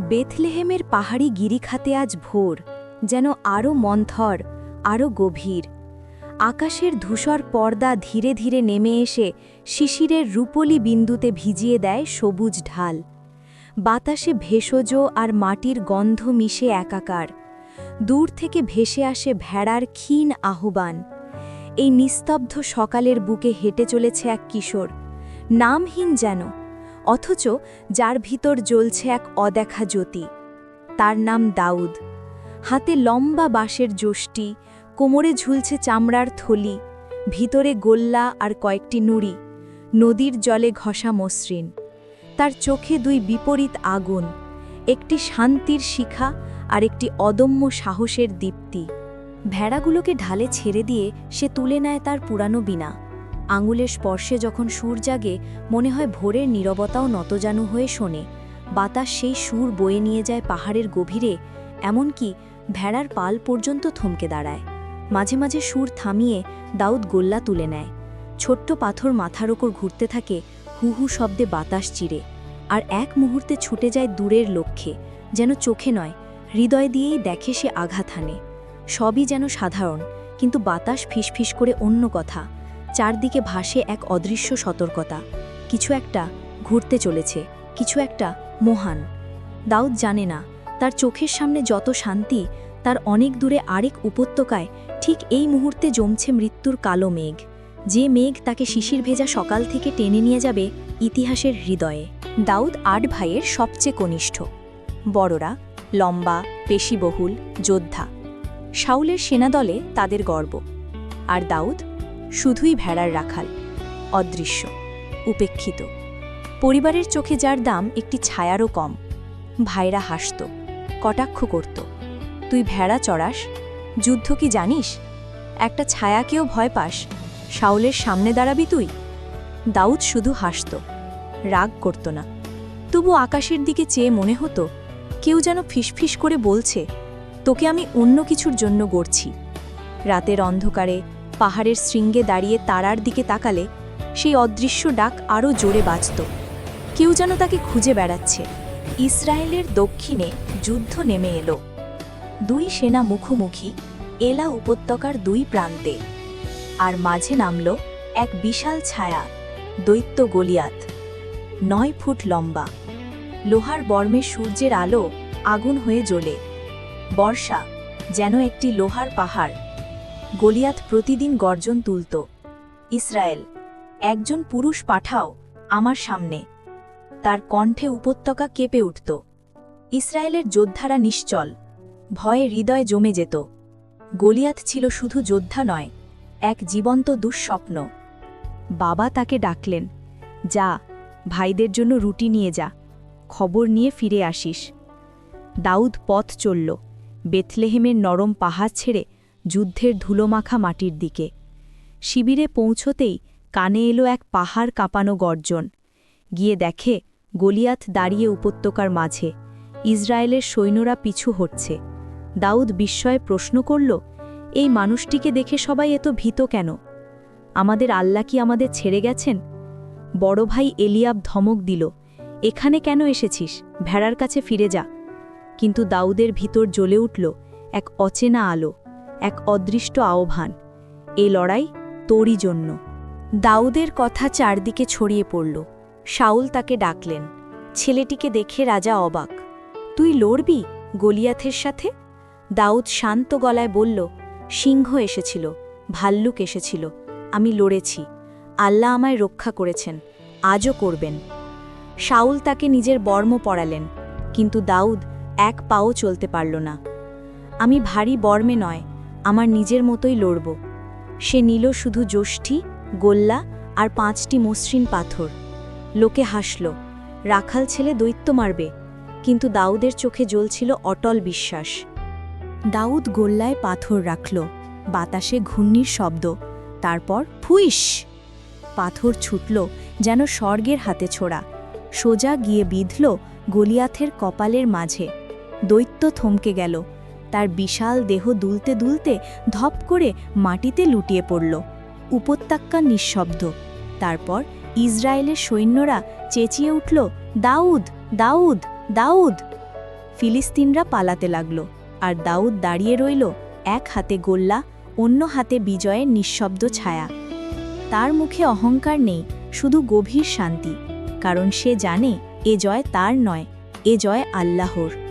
বেথলেহেমের পাহাড়ি গিরিখাতে আজ ভোর, যেন আরও মন্থর, আরও গভীর। আকাশের ধূসর পর্দা ধীরে ধীরে নেমে এসে শিশিরের রূপলি বিন্দুতে ভিজিয়ে দেয় সবুজ ঢাল। বাতাসে ভেষজ আর মাটির গন্ধ মিশে একাকার। দূর থেকে ভেসে আসে ভেড়ার ক্ষীণ আহ্বান। এই নিস্তব্ধ সকালের বুকে হেঁটে চলেছে এক কিশোর। নামহীন যেন অথচ যার ভিতর জ্বলছে এক অদেখা জ্যোতি। তার নাম দাউদ। হাতে লম্বা বাঁশের যষ্টি কোমরে ঝুলছে চামড়ার থলি, ভিতরে গোল্লা আর কয়েকটি নুড়ি, নদীর জলে ঘষা মসৃণ। তার চোখে দুই বিপরীত আগুন, একটি শান্তির শিখা আর একটি অদম্য সাহসের দীপ্তি। ভেড়াগুলোকে ঢালে ছেড়ে দিয়ে সে তুলে নেয় তার পুরানো বিনা আঙুলের স্পর্শে যখন সুর জাগে, মনে হয় ভোরের নীরবতাও নতজানু হয়ে শোনে। বাতাস সেই সুর বয়ে নিয়ে যায় পাহাড়ের গভীরে, এমনকি ভেড়ার পাল পর্যন্ত থমকে দাঁড়ায়। মাঝে মাঝে সুর থামিয়ে দাউদ গোল্লা তুলে নেয়। ছোট্ট পাথর মাথার ওপর ঘুরতে থাকে, হু হু শব্দে বাতাস চিরে। আর এক মুহূর্তে ছুটে যায় দূরের লক্ষ্যে, যেন চোখে নয়, হৃদয় দিয়েই দেখে সে আঘাত হানে। সবই যেন সাধারণ, কিন্তু বাতাস ফিসফিস করে অন্য কথা। চারদিকে ভাসে এক অদৃশ্য সতর্কতা। কিছু একটা ঘুরতে চলেছে, কিছু একটা মহান। দাউদ জানে না, তার চোখের সামনে যত শান্তি, তার অনেক দূরে আরেক উপত্যকায় ঠিক এই মুহূর্তে জমছে মৃত্যুর কালো মেঘ। যে মেঘ তাকে শিশির ভেজা সকাল থেকে টেনে নিয়ে যাবে ইতিহাসের হৃদয়ে। দাউদ আট ভাইয়ের সবচেয়ে কনিষ্ঠ। বড়রা, লম্বা, পেশিবহুল, যোদ্ধা। শাউলের সেনাদলে তাদের গর্ব। আর দাউদ শুধুই ভেড়ার রাখাল, অদৃশ্য, উপেক্ষিত। পরিবারের চোখে যার দাম, একটি ছায়ারও কম। ভাইরা হাসত, কটাক্ষ করত, তুই ভেড়া চড়াস? যুদ্ধ কি জানিস? একটা ছায়াকেও ভয় পাস? শাউলের সামনে দাঁড়াবি তুই? দাউদ শুধু হাসত, রাগ করত না। তবু আকাশের দিকে চেয়ে মনে হতো, কেউ যেন ফিসফিস করে বলছে, তোকে আমি অন্য কিছুর জন্য গড়ছি। রাতের অন্ধকারে পাহাড়ের শৃঙ্গে দাঁড়িয়ে তারার দিকে তাকালে সেই অদৃশ্য ডাক আরও জোরে বাজত। কেউ যেন তাকে খুঁজে বেড়াচ্ছে। ইসরায়েলের দক্ষিণে যুদ্ধ নেমে এলো। দুই সেনা মুখোমুখি এলা উপত্যকার দুই প্রান্তে। আর মাঝে নামল এক বিশাল ছায়া, দৈত্য গলিয়াত, নয় ফুট লম্বা। লোহার বর্মে সূর্যের আলো আগুন হয়ে জ্বলে। বর্ষা যেন একটি লোহার পাহাড়। গলিয়াত প্রতিদিন গর্জন তুলত, ইসরায়েল, একজন পুরুষ পাঠাও আমার সামনে। তার কণ্ঠে উপত্যকা কেঁপে উঠত। ইসরায়েলের যোদ্ধারা নিশ্চল, ভয়ে হৃদয় জমে যেত। গলিয়াত ছিল শুধু যোদ্ধা নয়, এক জীবন্ত দুঃস্বপ্ন। বাবা তাকে ডাকলেন, যা, ভাইদের জন্য রুটি নিয়ে যা, খবর নিয়ে ফিরে আসিস। দাউদ পথ চলল, বেথলেহেমের নরম পাহাড় ছেড়ে যুদ্ধের ধুলোমাখা মাটির দিকে। শিবিরে পৌঁছতেই কানে এলো এক পাহাড় কাঁপানো গর্জন। গিয়ে দেখে গলিয়াত দাঁড়িয়ে উপত্যকার মাঝে। ইসরায়েলের সৈন্যরা পিছু হটছে। দাউদ বিস্ময়ে প্রশ্ন করল, এই মানুষটিকে দেখে সবাই এত ভীত কেন? আমাদের আল্লাহ কি আমাদের ছেড়ে গেছেন? বড় ভাই এলিয়াব ধমক দিল, এখানে কেন এসেছিস? ভেড়ার কাছে ফিরে যা। কিন্তু দাউদের ভিতর জ্বলে উঠল এক অচেনা আলো। এক অদৃষ্ট আহ্বান, এ লড়াই তোরই জন্য। দাউদের কথা চারদিকে ছড়িয়ে পড়ল। শাউল তাকে ডাকলেন, ছেলেটিকে দেখে রাজা অবাক। তুই লড়বি গলিয়াথের সাথে? দাউদ শান্ত গলায় বলল, সিংহ এসেছিল, ভাল্লুক এসেছিল, আমি লড়েছি, আল্লাহ আমায় রক্ষা করেছেন, আজও করবেন। শাউল তাকে নিজের বর্ম পড়ালেন কিন্তু দাউদ এক পাও চলতে পারল না। আমি ভারী বর্মে নয় আমার নিজের মতোই লড়ব। সে নিল শুধু যষ্ঠি গোল্লা আর পাঁচটি মসৃণ পাথর। লোকে হাসল, রাখাল ছেলে দৈত্য মারবে, কিন্তু দাউদের চোখে জ্বলছিল অটল বিশ্বাস। দাউদ গোল্লায় পাথর রাখল, বাতাসে ঘূর্ণির শব্দ, তারপর ফুইস! পাথর ছুটল যেন স্বর্গের হাতে ছোড়া। সোজা গিয়ে বিঁধল গলিয়াথের কপালের মাঝে। দৈত্য থমকে গেল তার বিশাল দেহ দুলতে দুলতে ধপ করে মাটিতে লুটিয়ে পড়ল। উপত্যকা নিঃশব্দ। তারপর ইসরায়েলের সৈন্যরা চেঁচিয়ে উঠল, দাউদ দাউদ দাউদ! ফিলিস্তিনরা পালাতে লাগল, আর দাউদ দাঁড়িয়ে রইল, এক হাতে গোল্লা, অন্য হাতে বিজয়ের নিঃশব্দ ছায়া। তার মুখে অহংকার নেই, শুধু গভীর শান্তি, কারণ সে জানে, এ জয় তার নয়, এ জয় আল্লাহর।